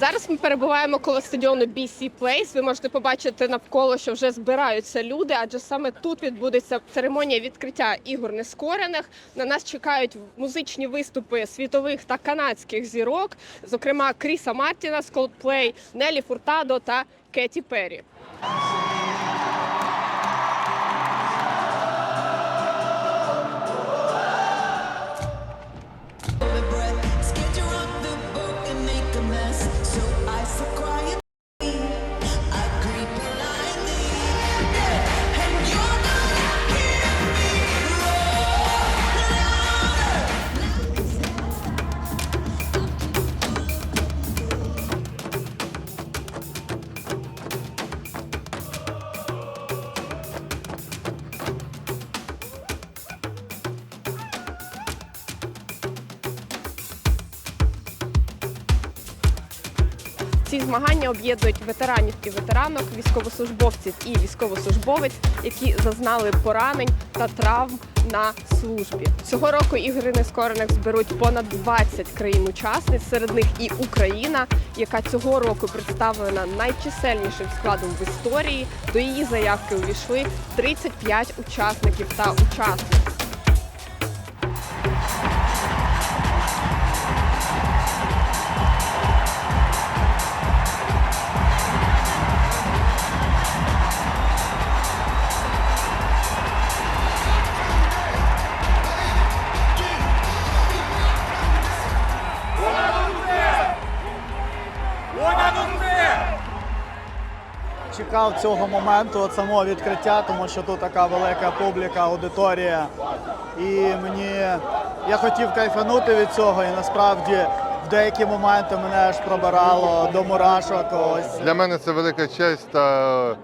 Зараз ми перебуваємо коло стадіону BC Place. Ви можете побачити навколо, що вже збираються люди, адже саме тут відбудеться церемонія відкриття ігор нескорених. На нас чекають музичні виступи світових та канадських зірок, зокрема Кріса Мартіна з Coldplay, Нелі Фуртадо та Кеті Перрі. Ці змагання об'єднують ветеранів і ветеранок, військовослужбовців і військовослужбовець, які зазнали поранень та травм на службі. Цього року ігри нескорених зберуть понад 20 країн-учасниць, серед них і Україна, яка цього року представлена найчисельнішим складом в історії. До її заявки увійшли 35 учасників та учасниць. Чекав цього моменту, от самого відкриття, тому що тут така велика публіка, аудиторія. І мені я хотів кайфанути від цього, і насправді в деякі моменти мене аж пробирало до мурашок. Ось Для мене це велика честь та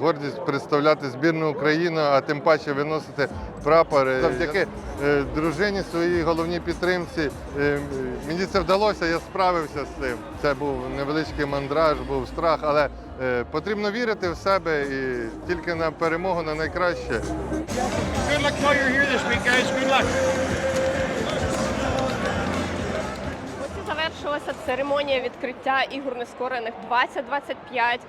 гордість представляти збірну України, а тим паче виносити прапори. Завдяки е, дружині своїй головній підтримці. е, Мені це вдалося, я справився з цим. Це був невеличкий мандраж, був страх, але е, потрібно вірити в себе і тільки на перемогу, на найкраще. Good luck while you're here this week, guys. Good luck. Завершилася церемонія відкриття ігор нескорених 2025.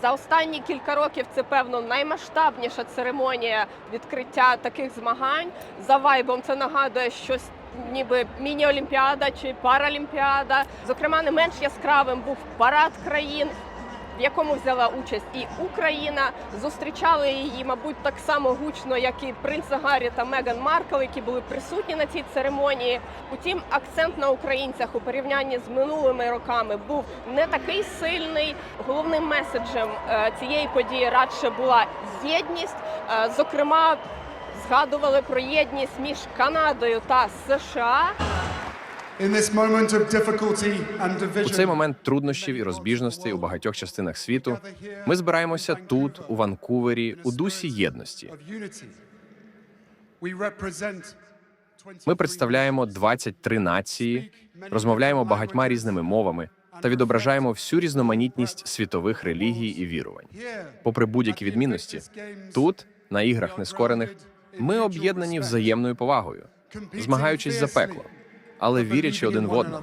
За останні кілька років це певно наймасштабніша церемонія відкриття таких змагань. За вайбом це нагадує щось ніби міні-олімпіада чи паралімпіада. Зокрема, не менш яскравим був парад країн. В якому взяла участь і Україна, зустрічали її, мабуть, так само гучно, як і принца Гаррі та Меган Маркл, які були присутні на цій церемонії. Утім, акцент на українцях у порівнянні з минулими роками був не такий сильний. Головним меседжем е, цієї події радше була єдність. Е, Зокрема, згадували про єдність між Канадою та США. У цей момент труднощів і розбіжностей у багатьох частинах світу ми збираємося тут, у Ванкувері, у дусі єдності. Ми представляємо 23 нації, розмовляємо багатьма різними мовами та відображаємо всю різноманітність світових релігій і вірувань. Попри будь-які відмінності, тут, на іграх нескорених, ми об'єднані взаємною повагою, змагаючись за пекло, але вірячи один в одного,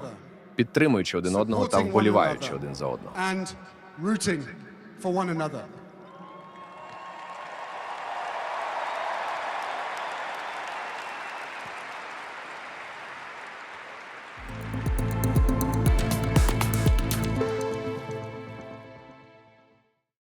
підтримуючи один одного та вболіваючи один за одного.